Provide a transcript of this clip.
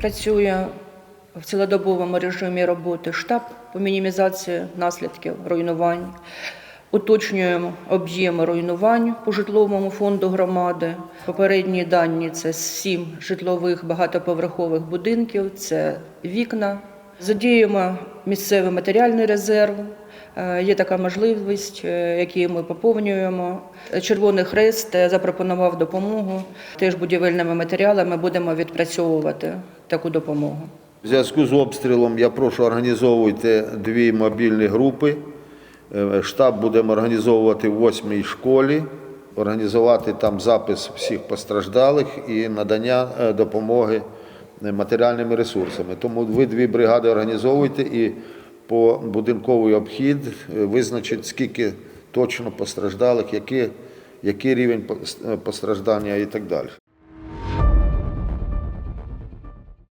Працює в цілодобовому режимі роботи штаб по мінімізації наслідків руйнувань. Уточнюємо об'єми руйнувань по житловому фонду громади. Попередні дані це сім житлових багатоповерхових будинків, це вікна. Задіємо місцевий матеріальний резерв. Е, Є така можливість, е, які ми поповнюємо. Червоний Хрест е, запропонував допомогу. Теж будівельними матеріалами будемо відпрацьовувати таку допомогу. В зв'язку з обстрілом я прошу організовуйте дві мобільні групи. Е, Штаб будемо організовувати в восьмій школі, організувати там запис всіх постраждалих і надання е, допомоги е, матеріальними ресурсами. Тому ви дві бригади організовуйте і по будинковий обхід визначить, скільки точно постраждалих, який, який рівень постраждання і так далі.